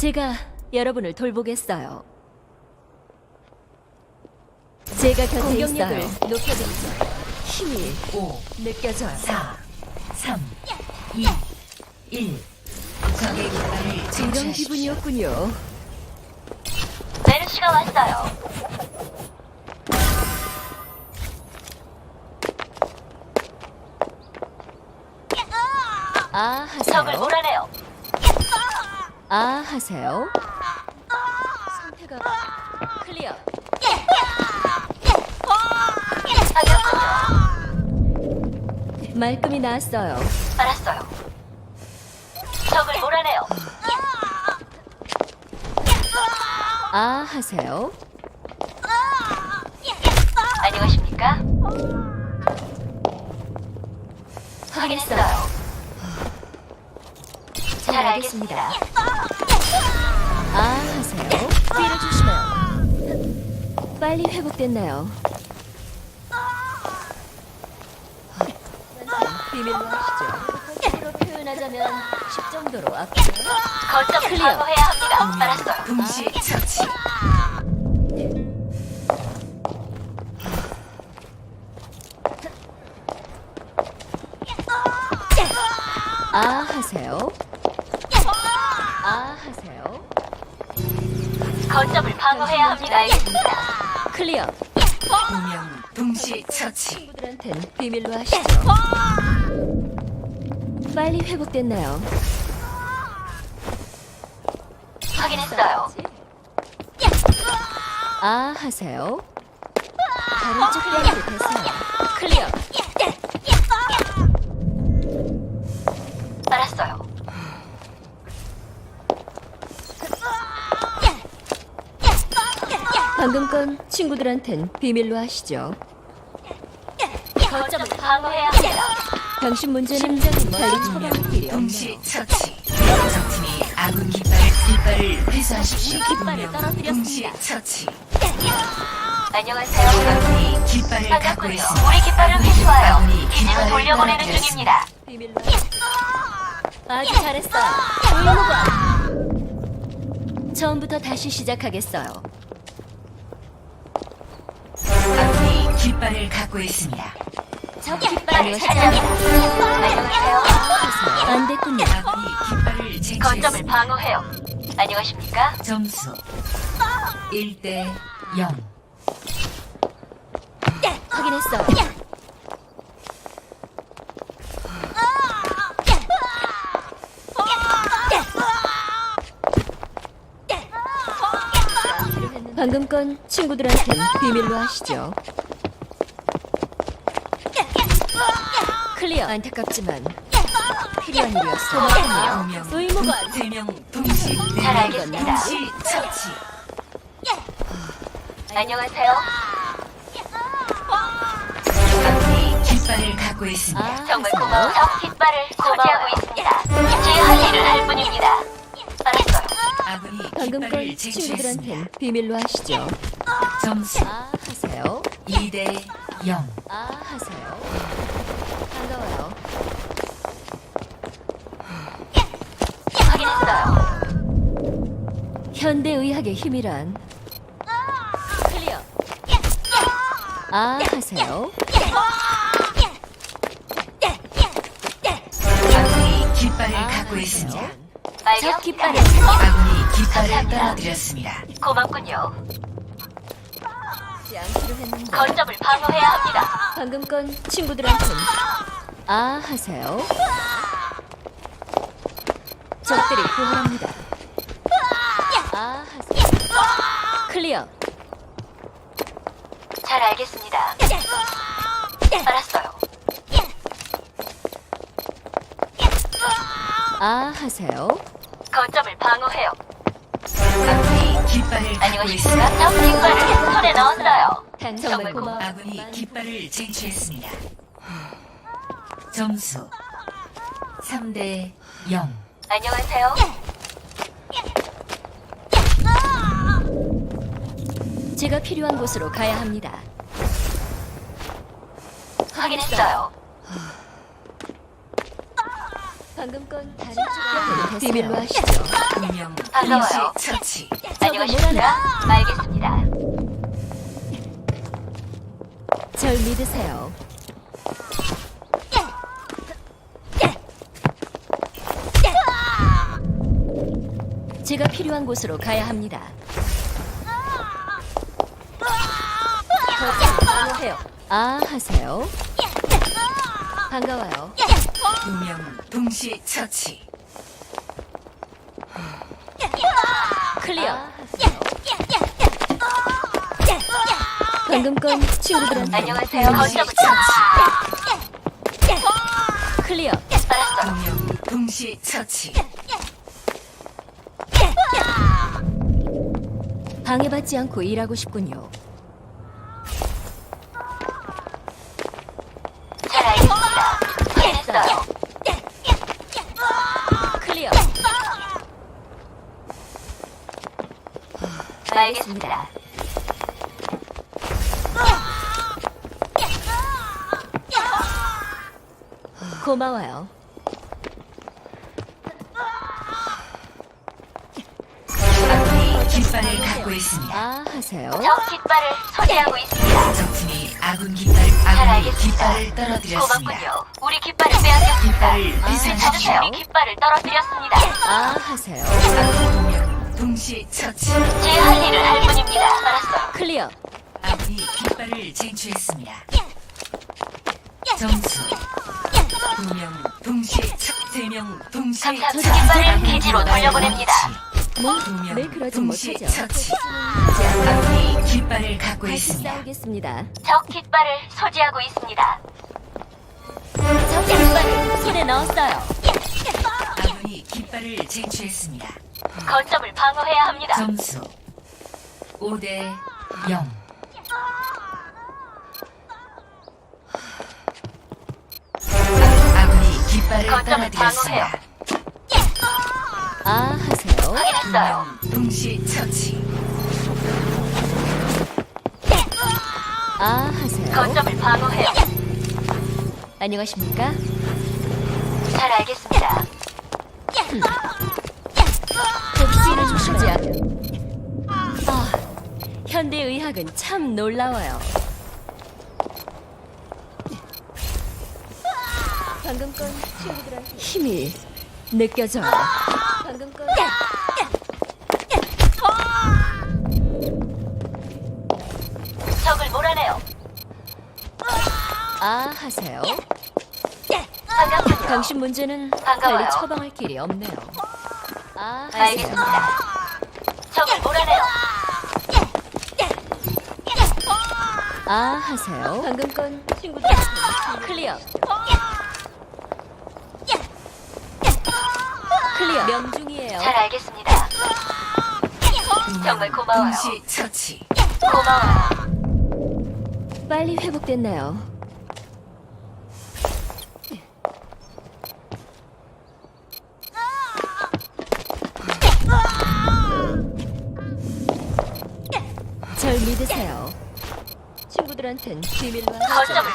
제가 여러분을 돌보겠어요. 제가 곁에 있어요. 높여드리죠. 힘이 5, 느껴져요. 4, 3, 2, 1. 적의 깃발을 이런. 기분이었군요. 메르시가 왔어요. 아 적을 하세요. 몰아내요. 아 하세요. 상태가 클리어. 말끔히 나았어요. 알았어요. 적을 몰아내요. 아 하세요. 안녕하십니까? 확인했어요. 잘잘 알겠습니다. 알겠습니다. 아 하세요. 뒤를 조심해요. 빨리 회복됐나요? 비밀로 하시죠. 힘으로 표현하자면 10 정도로 아프요 거점을 클리어. 방어해야 합니다. 알았어요. 동시 처치. 아 하세요. 아 하세요. 거점을 방어해야 합니다. 알겠습니다. 클리어. 두명 동시 처치. 친구들한텐 비밀로 하시죠. 빨리 회복됐나요? 확인했어요. 아 하세요. 친구들한텐 비밀로 하시죠. 거점을 방어해야. 당신 문제는 달리 처방할 필요 없네요. 동시 처치. 적팀이 아군 깃발 깃발을 회수하십시오. 깃발을 떨어뜨렸습니다. 동시 처치. 안녕하세요. 아군이 깃발을 갖고 반갑군요. 있습니다. 우리 깃발을 아군이 회수하여 아군이 기지로 깃발을 돌려보내는 떨어뜨렸습니다. 중입니다. 비밀로. 아주 잘했어요. 의무관. 처음부터 다시 시작하겠어요. 깃발을 갖고 있습니다. 저 깃발을. 안녕하세요. 안 됐군요. 아군이 깃발을 거점을 쟁취했습니다. 방어해요. 안녕하십니까? 점수 1대 0. 확인했어요. 방금 건 친구들한텐 비밀로 하시죠. 클리어. 안타깝지만 필요한 일이었어. 의무관. 두명 동시 잘 알겠습니다. 동시 처치. 안녕하세요. 아군이 깃발을 갖고 있습니다. 아, 정말. 고마워. 적 깃발을 소지하고 있습니다. 제 할 일을 할 뿐입니다. 아군이 방금 깃발을 건 쟁취했습니다. 친구들한텐 비밀로 하시죠. 점수 아 하세요. 2대 0. 아 하세요. 반가워요. 확인했어요. 현대 의학의 힘이란 클리어. 아 하세요. 아군이 깃발을 아, 갖고 있습니다. 적 알겠습니다. 깃발을 아군이 깃발을. 떨어뜨렸습니다. 고맙군요. 양치를 했는데 거점을 방어해야 합니다. 방금 건 친구들한텐 아 하세요. 적들이 구원합니다. 아 하세요. 클리어. 잘 알겠습니다. 알았어요. 아 하세요. 거점을 방어해요. 아군이 깃발을 갖고 있습니다. 안녕하십니까? 적 깃발을 손에 넣었어요. 정말 고마워. 아군이 깃발을 쟁취했습니다. 점수 3대 0. 안녕하세요. 제가 필요한 곳으로 가야 합니다. 확인했어요. 방금 건 다른 쪽으로 비밀로 하시죠. 반가워요. 처치. 안녕하십니까? 알겠습니다. 절 믿으세요. 제가 필요한 곳으로 가야 합니다. 해요. 아 하세요. 반가워요. 두명 동시 처치. 클리어. 방금 건 친구들한테 안녕하세요. 동시 처치. 클리어. 두명 동시 처치. 방해받지 않고 일하고 싶군요. 클리어. 알겠습니다. 고마워요. 깃발을 갖고 있습니다. 아 하세요. 적 깃발을 소지하고 있습니다. 적팀이 아군 깃발 잘 아군이 알겠습니다. 깃발을 떨어뜨렸습니다. 고맙군요. 우리 깃발을 빼앗겼습니다. 깃발을 찾으세요. 회수하십시오. 우리 깃발을 떨어뜨렸습니다. 아 하세요. 아군 두명 동시 처치. 제 할 일을 할 뿐입니다. 알았어. 클리어. 아군이 깃발을 쟁취했습니다. 점수 두명 동시 세명 동시 감사합니다. 처치. 깃발을 기지로 돌려보냅니다. 원위치. 뭐? 두명 늘 그러진 동시 못하죠. 처치. 아군이 깃발을 갖고 다시 있습니다. 싸우겠습니다. 적 깃발을 소지하고 있습니다. 적 깃발을 손에 넣었어요. 아군이 깃발을 쟁취했습니다. 거점을 방어해야 합니다. 점수 5대 0. 아군이 깃발을 거점을 떨어뜨렸습니다. 아 확인했어요. 동시 처치. 아 하세요. 거점을 방어해요. 안녕하십니까? 잘 알겠습니다. 복수를 주시지 않. 아 현대 의학은 참 놀라워요. 방금 건 친구들한테 힘이 느껴져요. 방금 건 아 하세요. 당신 문제는. 빨리 처방할 길이 없네요. 아 하세요. 적을 몰아내요. 아 하세요. 방금 건 친구들 클리어. 클리어. 명중이에요. 잘 알겠습니다. 정말 고마워요. 동시 처치. 고마워요. 빨리 회복됐네요. 믿으세요. 친구들한텐 비밀로 하죠. 거점을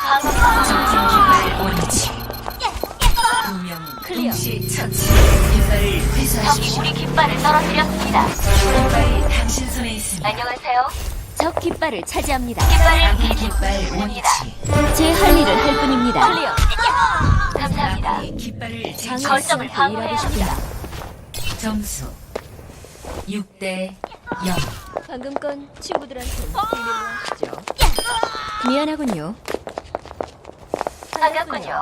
클리어. 동시 처치. 깃발을 적이 회수하십시오. 우리 깃발을 떨어뜨렸습니다. 깃발이 당신 손에 있습니다. 안녕하세요. 적 깃발을 차지합니다. 깃발을 아군 기지로 깃발 돌립니다. 원위치. 제 할 일을 할 뿐입니다. 클리어. 감사합니다. 아군이 깃발을. 거점을 방어해야 싶다. 점수 6대 0. 방금 건 친구들한텐 비밀로 하시죠. 미안하군요. 반갑군요.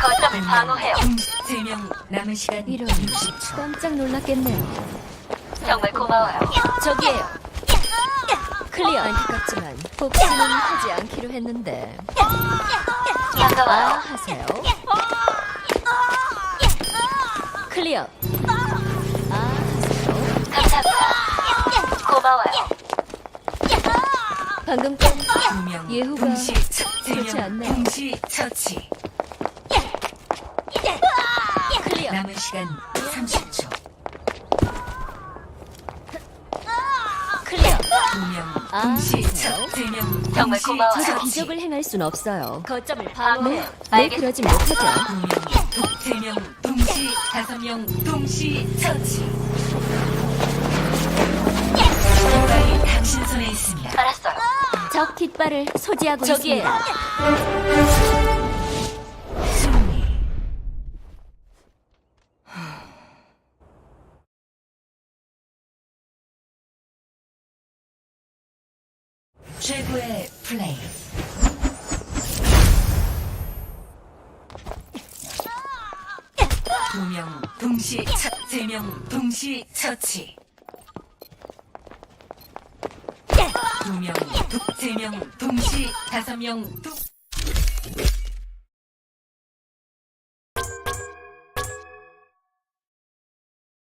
거점을 방어해요. 3명 남은 시간 이런 60초. 깜짝 놀랐겠네요. 정말 고마워요. 저기에요. 클리어. 안타깝지만 복수는 하지 않기로 했는데. 아 반가워요. 하세요. 클리어. 반가워요. 방금 전 두명 예후가 동시 처치 좋지 않나요? 동시 처치 클리어. 남은 시간 30초 클리어. 두명 아, 동시 처 두명 정말 고마워요. 기적을 행할 순 없어요. 거점을 방어해. 네, 네 그러지 못하죠. 두명 동시 다섯 명 동시 처치 적 깃발을 소지하고 저기. 있습니다. 최고의 플레이. 두 명 동시 세명 동시 처치. 두 명 두, 세명 동시 다섯 명 두.